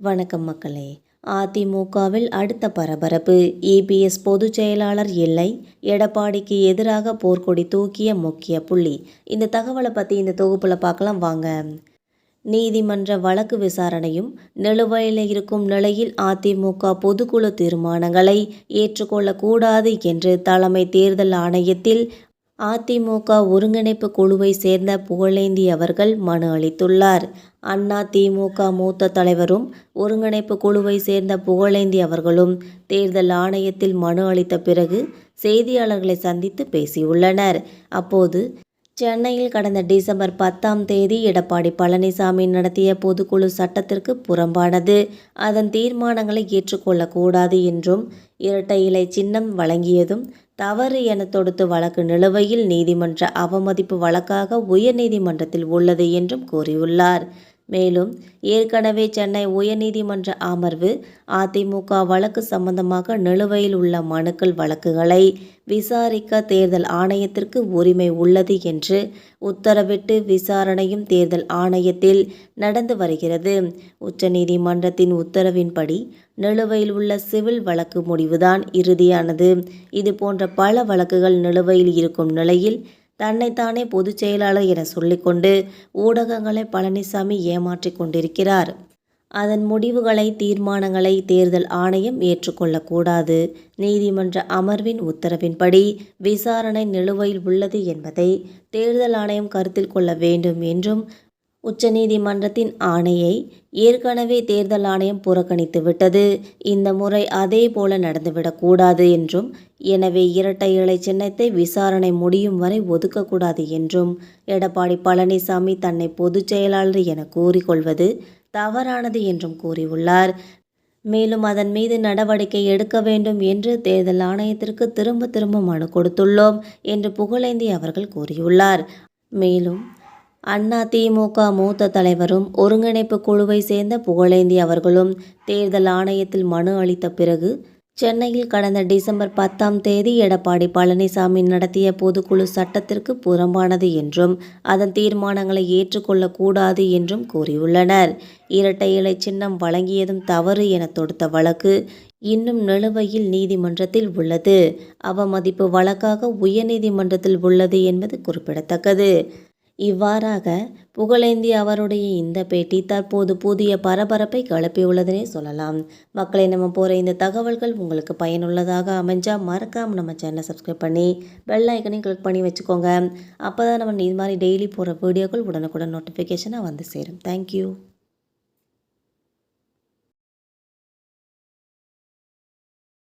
வணக்கம் மக்களே. அதிமுகவில் அடுத்த பரபரப்பு. இபிஎஸ் பொதுச் செயலாளர் இல்லை எடப்பாடிக்கு எதிராக போர்க்கொடி தூக்கிய முக்கிய புள்ளி. இந்த தகவலை பற்றி இந்த தொகுப்பில் பார்க்கலாம் வாங்க. நீதிமன்ற வழக்கு விசாரணையும் நிலுவையில் இருக்கும் நிலையில் அதிமுக பொதுக்குழு தீர்மானங்களை ஏற்றுக்கொள்ளக்கூடாது என்று தலைமை தேர்தல் ஆணையத்தில் அதிமுக ஒருங்கிணைப்பு குழுவை சேர்ந்த புகழேந்தி அவர்கள் மனு அளித்துள்ளார். அண்ணா திமுக மூத்த தலைவரும் ஒருங்கிணைப்பு குழுவை சேர்ந்த புகழேந்தி அவர்களும் தேர்தல் ஆணையத்தில் மனு அளித்த பிறகு செய்தியாளர்களை சந்தித்து பேசியுள்ளனர். அப்போது சென்னையில் கடந்த டிசம்பர் பத்தாம் தேதி எடப்பாடி பழனிசாமி நடத்திய பொதுக்குழு சட்டத்திற்கு புறம்பானது. அதன் தீர்மானங்களை ஏற்றுக்கொள்ளக்கூடாது என்றும் இரட்டை இலை சின்னம் வழங்கியதும் தவறு என தொடுத்து வழக்கு நிலுவையில் நீதிமன்ற அவமதிப்பு வழக்காக உயர்நீதிமன்றத்தில் உள்ளது என்றும் கூறியுள்ளார். மேலும் ஏற்கனவே சென்னை உயர்நீதிமன்ற அமர்வு அதிமுக வழக்கு சம்பந்தமாக நிலுவையில் உள்ள மனுக்கள் வழக்குகளை விசாரிக்க தேர்தல் ஆணையத்திற்கு உரிமை உள்ளது என்று உத்தரவிட்டு விசாரணையும் தேர்தல் ஆணையத்தில் நடந்து வருகிறது. உச்சநீதிமன்றத்தின் உத்தரவின்படி நிலுவையில் உள்ள சிவில் வழக்கு முடிவுதான் இறுதியானது. இது போன்ற பல வழக்குகள் நிலுவையில் இருக்கும் நிலையில் தன்னைத்தானே பொதுச் செயலாளர் என சொல்லிக்கொண்டு ஊடகங்களை பழனிசாமி ஏமாற்றிக் கொண்டிருக்கிறார். அதன் முடிவுகளை தீர்மானங்களை தேர்தல் ஆணையம் ஏற்றுக்கொள்ளக்கூடாது. நீதிமன்ற அமர்வின் உத்தரவின்படி விசாரணை நிலுவையில் உள்ளது என்பதை தேர்தல் ஆணையம் கருத்தில் கொள்ள வேண்டும் என்றும் உச்சநீதிமன்றத்தின் ஆணையை ஏற்கனவே தேர்தல் ஆணையம் புறக்கணித்துவிட்டது இந்த முறை அதே போல நடந்துவிடக்கூடாது என்றும் எனவே இரட்டை இலை சின்னத்தை விசாரணை முடியும் வரை ஒதுக்கக்கூடாது என்றும் எடப்பாடி பழனிசாமி தன்னை பொதுச் செயலாளர் என கூறிக்கொள்வது தவறானது என்றும் கூறியுள்ளார். மேலும் அதன் மீது நடவடிக்கை எடுக்க வேண்டும் என்று தேர்தல் ஆணையத்திற்கு திரும்ப திரும்ப மனு கொடுத்துள்ளோம் என்று புகழேந்தி அவர்கள் கூறியுள்ளார். மேலும் அண்ணா திமுக மூத்த தலைவரும் ஒருங்கிணைப்பு குழுவை சேர்ந்த புகழேந்தி அவர்களும் தேர்தல் ஆணையத்தில் மனு அளித்த பிறகு சென்னையில் கடந்த டிசம்பர் பத்தாம் தேதி எடப்பாடி பழனிசாமி நடத்திய பொதுக்குழு சட்டத்திற்கு புறம்பானது என்றும் அதன் தீர்மானங்களை ஏற்றுக்கொள்ளக்கூடாது என்றும் கூறியுள்ளனர். இரட்டை இலை சின்னம் வழங்கியதும் தவறு என தொடுத்த வழக்கு இன்னும் நிலுவையில் நீதிமன்றத்தில் உள்ளது. அவமதிப்பு வழக்காக உயர்நீதிமன்றத்தில் உள்ளது என்பது குறிப்பிடத்தக்கது. இவ்வாறாக புகழேந்தி அவருடைய இந்த பேட்டி தற்போது புதிய பரபரப்பை கிளப்பியுள்ளதுனே சொல்லலாம். மக்களை நம்ம போகிற இந்த தகவல்கள் உங்களுக்கு பயனுள்ளதாக அமைஞ்சால் மறக்காமல் நம்ம சேனலை சப்ஸ்கிரைப் பண்ணி பெல் ஐக்கனையும் கிளிக் பண்ணி வச்சுக்கோங்க. அப்போ தான் நம்ம இது மாதிரி டெய்லி போகிற வீடியோக்கள் உடனுக்குடன் நோட்டிஃபிகேஷனாக வந்து சேரும். தேங்க்யூ